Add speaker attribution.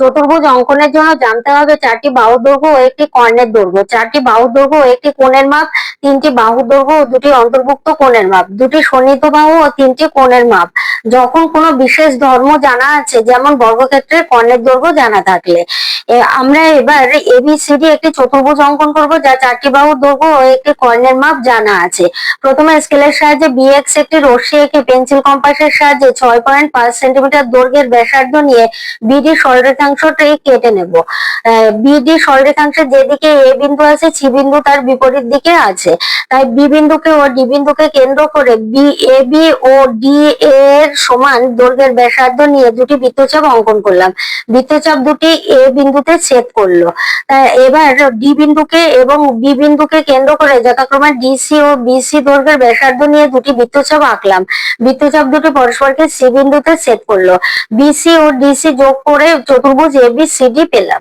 Speaker 1: চতুর্ভুজ অঙ্কনের জন্য জানতে হবে চারটি বাহু দৈর্ঘ্য ও একটি কর্ণের দৈর্ঘ্য। চারটি বাহু দৈর্ঘ্য ও একটি কোণের মাপ তিনটি বাহু দৈর্ঘ্য ও দুটি অন্তর্ভুক্ত কোণের মাপ। দুটি সন্নিহিত বাহু ও তিনটি কোণের মাপ। যখন কোনো বিশেষ ধর্ম জানা আছে, যেমন বর্গক্ষেত্রের কর্ণের দৈর্ঘ্য জানা থাকলে। আমরা এবার এবিসিডি একটি চতুর্ভুজ অঙ্কন করব, যা চারটি বাহু দৈর্ঘ্য ও একটি কর্ণের মাপ জানা আছে। প্রথমে স্কেলের সাহায্যে বিএক্স একটি রশ্মি এঁকে পেন্সিল কম্পাসের সাহায্যে ছয় পয়েন্ট পাঁচ সেন্টিমিটার দৈর্ঘ্যের ব্যাসার্ধ নিয়ে বিডি সরলরেখাংশটি কেটে নেব। বিডি সরলরেখাংশের যেদিকে এ বিন্দু আছে সি বিন্দু তার বিপরীত দিকে আছে। তাই বি বিন্দুকে ও ডি বিন্দুকে কেন্দ্র করে B A B O D এর সমান দৈর্ঘ্যের ব্যাসার্ধ নিয়ে দুটি বৃত্তচাপ অঙ্কন করলাম। বৃত্তচাপ দুটি এ বিন্দুতে ছেদ করল। তাই এবার ডি বিন্দুকে এবং বি বিন্দুকে কেন্দ্র করে যথাক্রমে ডিসি ও বিসি দৈর্ঘ্যের ব্যাসার্ধ নিয়ে দুটি বৃত্তচাপ আঁকলাম। বৃত্তচাপ দুটি পরস্পরকে সি বিন্দুতে ছেদ করল। বিসি ও ডিসি যোগ করে চতুর্ভুজ এবিসিডি পেলাম।